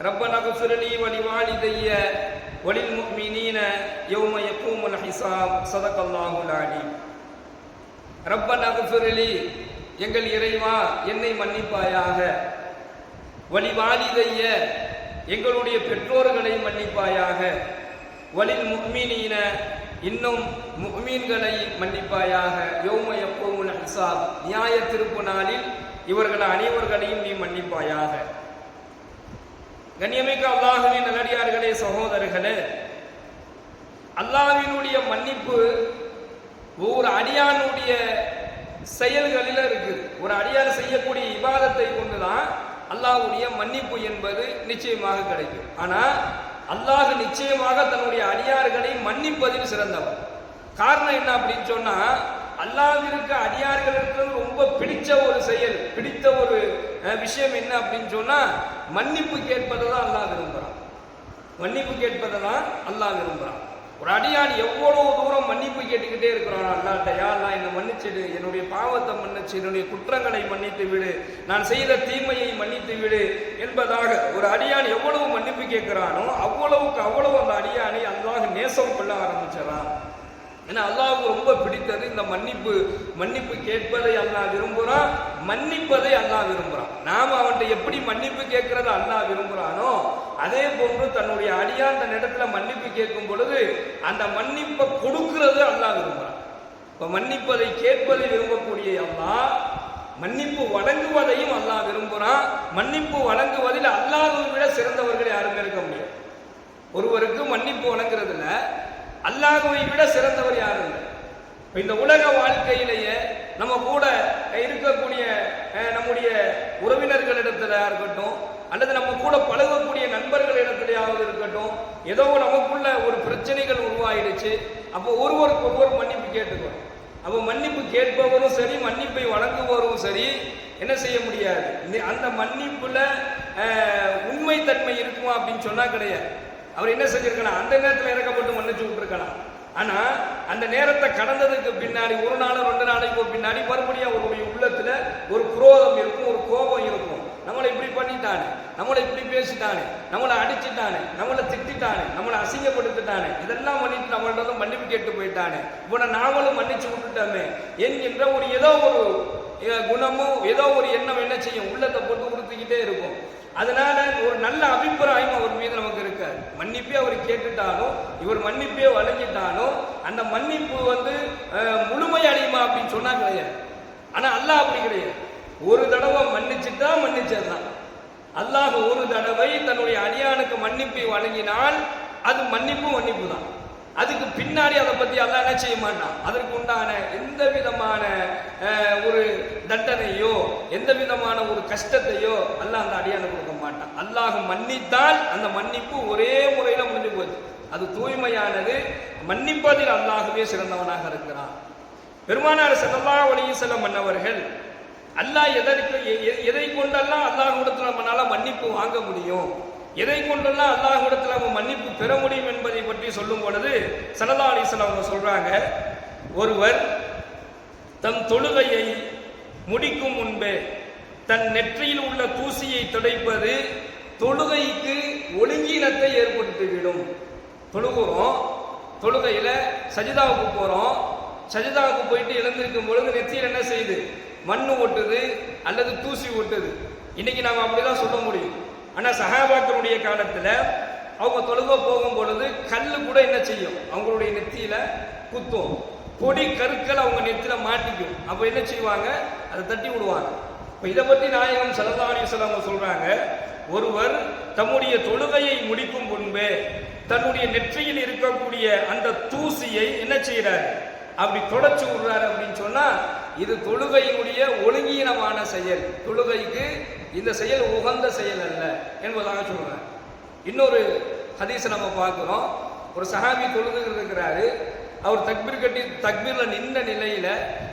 ربنا اغفر لي ولوالدي وللمؤمنين يوم يقوم الحساب صدق الله العليم ربنا اغفر لي எங்கள் இறைவா என்னை மன்னிப்பாயாக வழிவாலிதைய எங்களுடைய பெற்றோர்களை மன்னிப்பாயாக வலில் முக்மீனீன இன்னும் முக்மீன்களை மன்னிப்பாயாக யோம எப்போமுல் ஹிசாப் நியாய திருப்பு நாளில் இவர்கள் அனைவர்களையும் நீ மன்னிப்பாயாக கண்ணியமிக்க அல்லாஹுவின் நல்லடியார்களே சகோதரர்களே அல்லாஹினுடைய மன்னிப்பு ஒவ்வொரு அடியானுடைய செயல்களில் இருக்குது. ஒரு அடியார் செய்யக்கூடிய விவாதத்தை கொண்டுதான் அல்லாஹுடைய மன்னிப்பு என்பது நிச்சயமாக கிடைக்கும். ஆனா அல்லாஹ் நிச்சயமாக தன்னுடைய அடியார்களை மன்னிப்பதில் சிறந்தவர் காரணம் என்ன அப்படின்னு சொன்னா அல்லாஹிற்கு அடியார்களுக்கு ரொம்ப பிடிச்ச ஒரு செயல் பிடித்த ஒரு விஷயம் என்ன அப்படின்னு சொன்னால் மன்னிப்பு கேட்பதை தான் அல்லாஹ் விரும்புகிறான் மன்னிப்பு கேட்பதை தான் அல்லாஹ் விரும்புகிறான் ஒரு அடியான் எவ்வளவு தூரம் மன்னிப்பு கேட்டுக்கிட்டே இருக்கிறான் அல்லாட்ட நான் என்னை மன்னிச்சிடு. என்னுடைய பாவத்தை மன்னிச்சு என்னுடைய குற்றங்களை மன்னித்து விடு. நான் செய்த தீமையை மன்னித்து விடு. என்பதாக ஒரு அடியான் எவ்வளவு மன்னிப்பு கேட்கிறானோ அவ்வளவுக்கு அவ்வளவு அந்த அடியானை அல்லாஹ் நேசம் கொள்ள ஆரம்பிச்சிடறான். ஏன்னா அல்லாவுக்கு ரொம்ப பிடித்தது இந்த மன்னிப்பு மன்னிப்பு கேட்பதை அல்லாஹ் விரும்புகிறான் மன்னிப்பதை அல்லாஹ் விரும்புகிறான் நாம் அவன்கிட்ட எப்படி மன்னிப்பு கேட்கறத அல்லா விரும்புகிறானோ அதே போன்று தன்னுடைய அடியான் தன் இடத்துல மன்னிப்பு கேட்கும் பொழுது அந்த மன்னிப்பை கொடுக்கிறது அல்லாஹ் விரும்புகிறான் இப்போ மன்னிப்பதை கேட்பதை விரும்பக்கூடிய அல்லா மன்னிப்பு வழங்குவதையும் அல்லாஹ் விரும்புகிறான் மன்னிப்பு வழங்குவதில் அல்லாஹ்வை விட சிறந்தவர்கள் யாருமே இருக்க முடியாது. ஒருவருக்கு மன்னிப்பு வழங்குறதுல அல்லாஹுவை விட சிறந்தவர் யாரும் இல்லை இந்த உலக வாழ்க்கையிலேயே நம்ம கூட இருக்கக்கூடிய நம்முடைய உறவினர்களிடத்துல இருக்கட்டும் அல்லது நம்ம கூட பழகக்கூடிய நண்பர்களிடத்திலேயாவது இருக்கட்டும் ஏதோ நமக்குள்ள ஒரு பிரச்சனைகள் உருவாயிடுச்சு. அப்போ ஒருவருக்கு ஒருவர் மன்னிப்பு கேட்டுக்கணும். அப்போ மன்னிப்பு கேட்பவரும் சரி மன்னிப்பை வழங்குபவரும் சரி என்ன செய்ய முடியாது? இந்த- அந்த மன்னிப்புல உண்மை தன்மை இருக்குமா அப்படின்னு சொன்னா கிடையாது. அவர் என்ன செஞ்சிருக்கலாம் அந்த நேரத்தில் இறக்கப்பட்டு மன்னிச்சு இருக்கலாம். ஆனா அந்த நேரத்தை கடந்ததுக்கு பின்னாடி ஒரு நாள் ரெண்டு நாளைக்கு பின்னாடி மறுபடியும் அவருடைய உள்ளத்துல ஒரு குரோதம் இருக்கும் ஒரு கோபம் இருக்கும். நம்மளை இப்படி பண்ணிட்டானே நம்மளை இப்படி பேசிட்டானே நம்மளை அடிச்சுட்டானே நம்மளை திட்டானே நம்மளை அசிங்கப்படுத்திட்டானே இதெல்லாம் பண்ணிட்டு நம்மள்ட்ட மன்னிப்பு கேட்டு போயிட்டானே. இவனை நாமளும் மன்னிச்சு விட்டுட்டோமே என்கின்ற ஒரு ஏதோ ஒரு குணமும் ஏதோ ஒரு எண்ணம் என்ன செய்யும்? உள்ளத்தை போட்டு உறுத்திக்கிட்டே இருக்கும். அதனால ஒரு நல்ல அபிப்பிராயம் அவர் மீது நமக்கு இருக்காது மன்னிப்பே அவர் கேட்டுட்டாலும் இவர் மன்னிப்பே வழங்கிட்டாலும் அந்த மன்னிப்பு வந்து முழுமை அடையுமா அப்படின்னு சொன்னா கிடையாது. ஆனா அல்லாஹ் அப்படி கிடையாது. ஒரு தடவை மன்னிச்சுட்டா மன்னிச்சதுதான். அல்லாஹ் ஒரு தடவை தன்னுடைய அடியானுக்கு மன்னிப்பை வழங்கினால் அது மன்னிப்பு மன்னிப்பு தான் அதுக்கு பின்னாடி அதை பத்தி அல்லாஹ் என்ன செய்ய மாட்டான்? அதற்கு உண்டான எந்த விதமான ஒரு தண்டனையோ எந்த விதமான ஒரு கஷ்டத்தையோ அல்லாஹ் அந்த அடியான கொடுக்க மாட்டான். அல்லாஹ் மன்னித்தால் அந்த மன்னிப்பு ஒரே முறையில முடிஞ்சு போச்சு. அது தூய்மையானது மன்னிப்பதில் அல்லாஹ்வே சிறந்தவனாக இருக்கிறான். பெருமானார் ஸல்லல்லாஹு வழியும் செல்ல மன்னவர்கள் அல்லாஹ் எதற்கு எ- எதை கொண்டெல்லாம் அல்லாஹ்விடத்தில் நம்மளால மன்னிப்பு வாங்க முடியும்? எதை கொண்டெல்லாம் அல்லாஹிடத்தில் நம்ம மன்னிப்பு பெற முடியும் என்பதை பற்றி சொல்லும் பொழுது சலதா அலிசன் அவங்க சொல்றாங்க ஒருவர் தன் தொழுகையை முடிக்கும் முன்பே தன் நெற்றியில் உள்ள தூசியை துடைப்பது தொழுகைக்கு ஒழுங்கீனத்தை ஏற்படுத்திவிடும். தொழுகிறோம் தொழுகையில் சஜிதாவுக்கு போகிறோம் சஜிதாவுக்கு போயிட்டு எழுந்திருக்கும் பொழுது நெத்தியில் என்ன செய்யுது? மண் ஒட்டுது அல்லது தூசி ஒட்டுது. இன்னைக்கு நாம் அப்படிதான் சொல்ல முடியும். ஆனால் சகாபாக்களுடைய காலத்தில் அவங்க தொழுக போகும் பொழுது கல் கூட என்ன செய்யும்? அவங்களுடைய நெத்தியில குத்தும். பொடி கற்கள் அவங்க நெத்தியில மாட்டிக்கும். அப்ப என்ன செய்வாங்க? அதை தட்டி விடுவாங்க. இப்ப இதை பத்தி நாயகம் ஸல்லல்லாஹு அவங்க சொல்றாங்க ஒருவர் தம்முடைய தொழுகையை முடிக்கும் முன்பே தன்னுடைய நெற்றியில் இருக்கக்கூடிய அந்த தூசியை என்ன செய்யறாரு அப்படி தொடச்சு விடுறாரு அப்படின்னு சொன்னா இது தொழுகையினுடைய ஒழுங்கீனமான செயல். தொழுகைக்கு இந்த செயல் உகந்த செயல் அல்ல என்பதாக சொல்றேன் இன்னொரு ஹதீஸை நம்ம பார்க்கிறோம். ஒரு சஹாபி தொழுது இருக்கிறாரு. அவர் தக்பீர் கட்டி தக்பீர்ல நின்ற நிலையில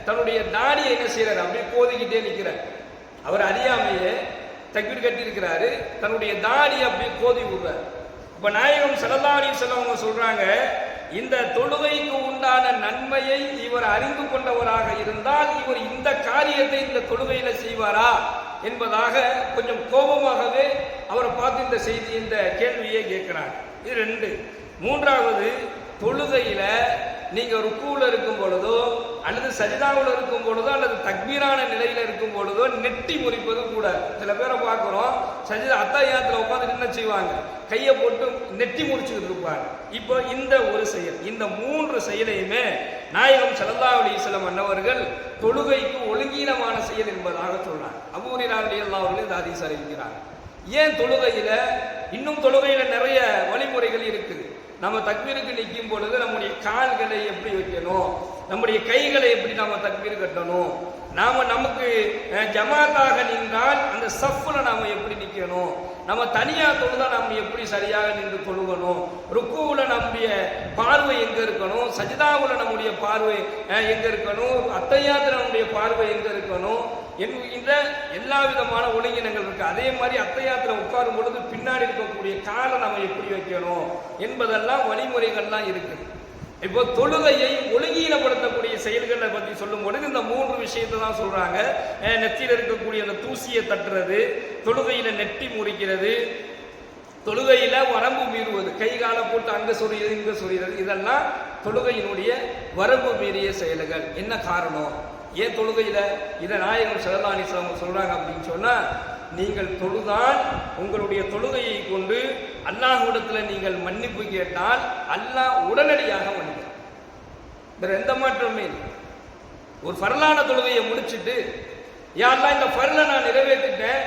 தன்னுடைய தாடியை என்ன செய்கிறார் அப்படியே கோதிக்கிட்டே நிற்கிறார் அவர் அறியாமையே தக்பீர் கட்டி இருக்கிறாரு. தன்னுடைய தாடியை அப்படியே கோதி விடுறார். இப்ப நாயகம் ஸல்லல்லாஹு செல்லவங்க சொல்கிறாங்க சொல்றாங்க இந்த தொழுகைக்கு உண்டான நன்மையை இவர் அறிந்து கொண்டவராக இருந்தால் இவர் இந்த காரியத்தை இந்த தொழுகையில செய்வாரா என்பதாக கொஞ்சம் கோபமாகவே அவரை பார்த்து இந்த செய்தி இந்த கேள்வியை கேட்கிறார். இது ரெண்டு. மூன்றாவது தொழுகையில நீங்க ருக்குவில் இருக்கும் பொழுதோ அல்லது சரிதாவில் இருக்கும் பொழுதோ அல்லது தக்மீரான நிலையில் இருக்கும் பொழுதோ நெட்டி முறிப்பது கூட. சில பேரை பார்க்குறோம் சஜிதா அத்தாயத்தில் உட்காந்து என்ன செய்வாங்க? கையை போட்டு நெட்டி முறிச்சுக்கிட்டு இருப்பாங்க. இப்போ இந்த ஒரு செயல் இந்த மூன்று செயலையுமே நாயகம் ஸல்லல்லாஹு சில மன்னவர்கள் அன்னவர்கள் தொழுகைக்கு ஒழுங்கீனமான செயல் என்பதாக சொல்றாங்க. அபூரிரா எல்லா அவர்களும் இந்த ஹதீஸ் அறிவிக்கிறாங்க. ஏன் தொழுகையில் இன்னும் தொழுகையில் நிறைய வழிமுறைகள் இருக்குது? நம்ம தக்மீருக்கு நிற்கும் பொழுது நம்முடைய கால்களை எப்படி வைக்கணும்? நம்முடைய கைகளை எப்படி நாம தக்பீர் கட்டணும்? நாம நமக்கு ஜமாத்தாக நின்றால் அந்த சஃப்ல நாம எப்படி நிக்கணும்? நம்ம தனியா தொழுதா நம்ம எப்படி சரியாக நின்று தொழுகணும்? ருக்குவில் நம்முடைய பார்வை எங்க இருக்கணும்? சஜிதாவுல நம்முடைய பார்வை எங்கே எங்க இருக்கணும்? அத்தையாத்துல நம்முடைய பார்வை எங்க இருக்கணும்? என்கின்ற எல்லா விதமான ஒழுங்கினங்கள் இருக்கு. அதே மாதிரி அத்தையாத்துல உட்காரும் பொழுது பின்னாடி இருக்கக்கூடிய காலை நம்ம எப்படி வைக்கணும்? என்பதெல்லாம் வழிமுறைகள்லாம் இருக்குது இப்போ தொழுகையை ஒழுங்கீனப்படுத்தக்கூடிய செயல்களை பற்றி சொல்லும் பொழுது இந்த மூன்று விஷயத்தை தான் சொல்றாங்க. நெத்தியில் இருக்கக்கூடிய அந்த தூசியை தட்டுறது தொழுகையில நெட்டி முறிக்கிறது தொழுகையில வரம்பு மீறுவது கை காலை போட்டு அங்க சொறியது இங்க சொறியது இதெல்லாம் தொழுகையினுடைய வரம்பு மீறிய செயல்கள். என்ன காரணம்? ஏன் தொழுகையில? இதை நாயகம் செல்லாணி சொல்றாங்க அப்படின்னு சொன்னா நீங்கள் தொழுதால் உங்களுடைய தொழுகையை கொண்டு அல்லாஹ்விடத்தில் நீங்கள் மன்னிப்பு கேட்டால் அல்லாஹ் உடனடியாக மன்னிக்கிறான். வேற எந்த மாற்றமுமே இல்லை. ஒரு பரலான தொழுகையை முடிச்சுட்டு யாரெல்லாம் இந்த பரலை நான் நிறைவேற்றிட்டேன்.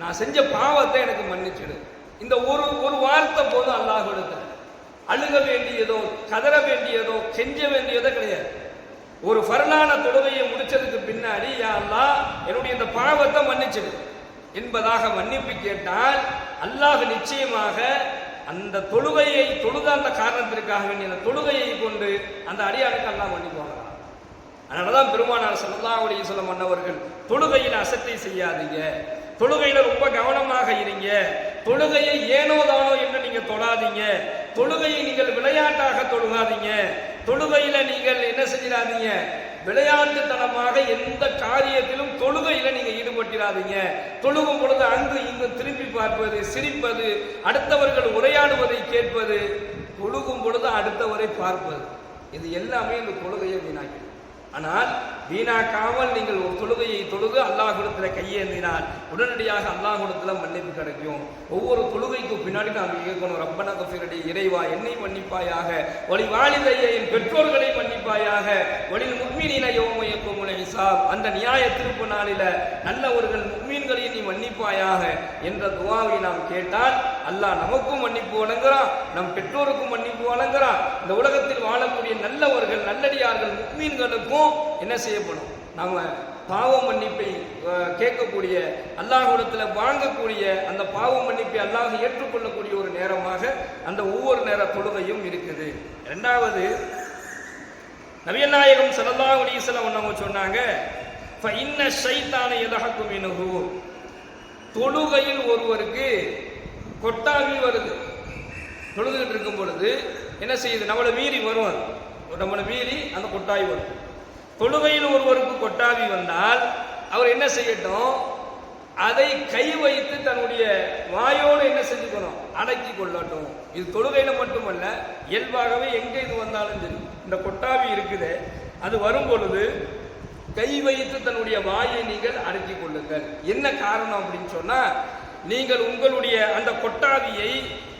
நான் செஞ்ச பாவத்தை எனக்கு மன்னிச்சிடு. இந்த ஒரு ஒரு வார்த்தை போதும் அல்லாஹ் அழுக வேண்டியதோ கதற வேண்டியதோ கெஞ்ச வேண்டியதோ கிடையாது. ஒரு பரலான தொழுகையை முடிச்சதுக்கு பின்னாடி யாரெல்லாம் அல்லாஹ் என்னுடைய இந்த பாவத்தை மன்னிச்சிடு. என்பதாக மன்னிப்பு கேட்டால் அல்லாஹ் நிச்சயமாக அந்த தொழுகையை தொழுத அந்த காரணத்திற்காக வேண்டிய அந்த தொழுகையை கொண்டு அந்த அடியாளுக்கு அல்லாஹ் மன்னிப்பாங்க அதனாலதான் பெருமானார் ஸல்லல்லாஹு சொல்ல வஸல்லம் தொழுகையில் அசத்தை செய்யாதீங்க. தொழுகையில ரொம்ப கவனமாக இருங்க. தொழுகையை ஏனோ தானோ என்று நீங்க தொழாதீங்க தொழுகையை நீங்கள் விளையாட்டாக தொழுகாதீங்க. தொழுகையில நீங்கள் என்ன செஞ்சிடாதீங்க? விளையாட்டுத்தனமாக எந்த காரியத்திலும் தொழுகையில நீங்க ஈடுபட்டிராதீங்க. தொழுகும் பொழுது அங்கு இங்கு திரும்பி பார்ப்பது சிரிப்பது அடுத்தவர்கள் உரையாடுவதை கேட்பது தொழுகும் பொழுது அடுத்தவரை பார்ப்பது. இது எல்லாமே இந்த தொழுகையை வீணாக்கிடும். ஆனால் வீணாக்காமல் நீங்கள் ஒரு தொழுகையை தொழுது அல்லாஹுடத்தில் கையேந்தினால் உடனடியாக அல்லாஹுடத்தில் மன்னிப்பு கிடைக்கும். ஒவ்வொரு தொழுகைக்கு பின்னாடி நாம் கேட்கணும் ரப்பன கஃபீரடி இறைவா என்னை மன்னிப்பாயாக. ஒளி வாலிதையை என் பெற்றோர்களை மன்னிப்பாயாக. ஒளி முக்மீனின யோமயக்கும் ஹிசாப். அந்த நியாய திருப்பு நாளில நல்லவர்கள் முக்மீன்களை நீ மன்னிப்பாயாக என்ற துவாவை நாம் கேட்டால் அல்லாஹ் நமக்கும் மன்னிப்பு வழங்குறான் நம் பெற்றோருக்கும் மன்னிப்பு வழங்குறான். இந்த உலகத்தில் வாழக்கூடிய நல்லவர்கள் நல்லடியார்கள் முக்மீன்களுக்கும் என்ன செய்யப்படும்? நாம பாவ மன்னிப்பை கேட்கக்கூடிய அல்லாஹுடத்தில் வாங்கக்கூடிய அந்த பாவ மன்னிப்பை அல்லாஹ் ஏற்றுக்கொள்ளக்கூடிய ஒரு நேரமாக அந்த ஒவ்வொரு நேர தொழுகையும் இருக்குது. ரெண்டாவது நவியநாயகம் நாயகம் ஸல்லல்லாஹு ஒன்றவங்க சொன்னாங்க இன்ன சைத்தான யதஹக்கு தொழுகையில் ஒருவருக்கு கொட்டாவி வருது. தொழுதுகிட்டு இருக்கும் பொழுது என்ன செய்யுது? நம்மளை மீறி வரும் அது நம்மளை மீறி அந்த கொட்டாவி வரும் தொழுகையில் ஒருவருக்கு கொட்டாவி வந்தால் அவர் என்ன செய்யட்டும்? அதை கை வைத்து தன்னுடைய வாயோடு என்ன செஞ்சுக்கணும்? அடக்கி கொள்ளட்டும். இது தொழுகையில மட்டுமல்ல இயல்பாகவே எங்கே இது வந்தாலும் சரி இந்த கொட்டாவி இருக்குது. அது வரும் பொழுது கை வைத்து தன்னுடைய வாயை நீங்கள் அடக்கி கொள்ளுங்கள். என்ன காரணம் அப்படின்னு சொன்னால் நீங்கள் உங்களுடைய அந்த கொட்டாவியை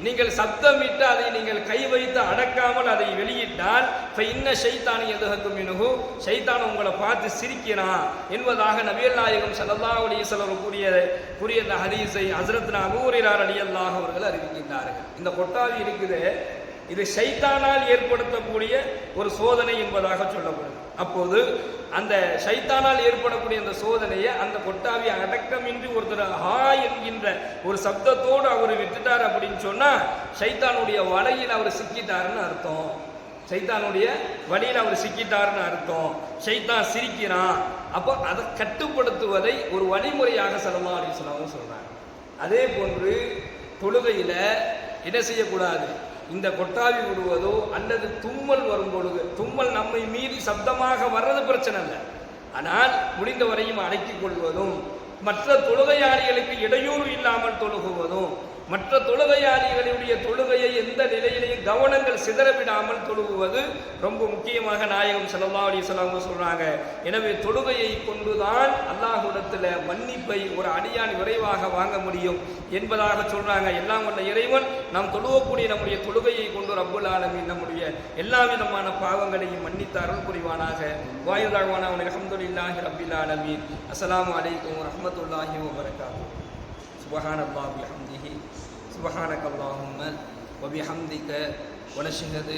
நீங்கள் சப்தமிட்டு அதை நீங்கள் கை வைத்து அடக்காமல் அதை வெளியிட்டால் இப்போ இன்ன சைத்தானி எதுகக்கும் மினுகு சைத்தான் உங்களை பார்த்து சிரிக்கிறான் என்பதாக நபியல் நாயகம் ஸல்லல்லாஹு அலைஹி கூறிய கூறிய அந்த ஹதீஸை ஹஸ்ரத் அபூரிரார் அலியல்லாக அவர்கள் அறிவிக்கின்றார்கள். இந்த கொட்டாவி இருக்குது இது ஷைத்தானால் ஏற்படுத்தக்கூடிய ஒரு சோதனை என்பதாக சொல்லப்படுது. அப்போது அந்த சைத்தானால் ஏற்படக்கூடிய அந்த சோதனையை அந்த கொட்டாவி அடக்கமின்றி ஒருத்தர் ஹா என்கின்ற ஒரு சப்தத்தோடு அவர் விட்டுட்டார் அப்படின்னு சொன்னால் ஷைத்தானுடைய வலையில் அவர் சிக்கிட்டாருன்னு அர்த்தம். சைத்தானுடைய வழியில் அவர் சிக்கிட்டாருன்னு அர்த்தம். சைத்தான் சிரிக்கிறான். அப்போ அதை கட்டுப்படுத்துவதை ஒரு வழிமுறையாக செல்லமா அப்படின்னு சொல்லாமல் சொல்கிறாங்க அதே போன்று தொழுகையில் என்ன செய்யக்கூடாது? இந்த கொட்டாவி விடுவதோ அல்லது தும்மல் வரும் பொழுது தும்மல் நம்மை மீறி சப்தமாக வர்றது பிரச்சனை இல்லை ஆனால் முடிந்தவரையும் அடக்கிக் கொள்வதும் மற்ற தொழுகையாளிகளுக்கு இடையூறு இல்லாமல் தொழுகுவதும் மற்ற தொழுகையாளிகளுடைய தொழுகையை எந்த நிலையிலையும் கவனங்கள் சிதறவிடாமல் தொழுகுவது ரொம்ப முக்கியமாக நாயகம் ஸல்லல்லாஹு அலைஹி வஸல்லம் சொல்கிறாங்க எனவே தொழுகையை கொண்டுதான் அல்லாஹுடத்தில் மன்னிப்பை ஒரு அடியான் விரைவாக வாங்க முடியும் என்பதாக சொல்கிறாங்க எல்லாம் உள்ள இறைவன் நாம் தொழுவக்கூடிய நம்முடைய தொழுகையை கொண்டு ரப்புல் ஆலமின் நம்முடைய எல்லா விதமான பாவங்களையும் மன்னித்து அருள் புரிவானாக. வாயுதாழ்வான அவனை அஹமதுல்லாஹி ரபில் ஆலமீன். அஸ்லாம் அலைக்கும் வரஹ்மத்துல்லாஹி வபரகாத்துஹு سبحان الله بحمده سبحانك اللهم وبحمدك ونشهد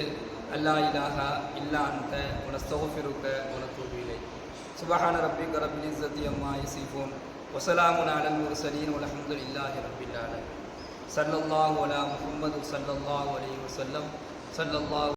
أن لا إله إلا أنت ونستغفرك ونتوب إليك. سبحان ربك رب العزة عما يصفون وسلام على المرسلين والحمد لله رب العالمين. صلى الله على محمد صلى الله عليه وسلم. صلى الله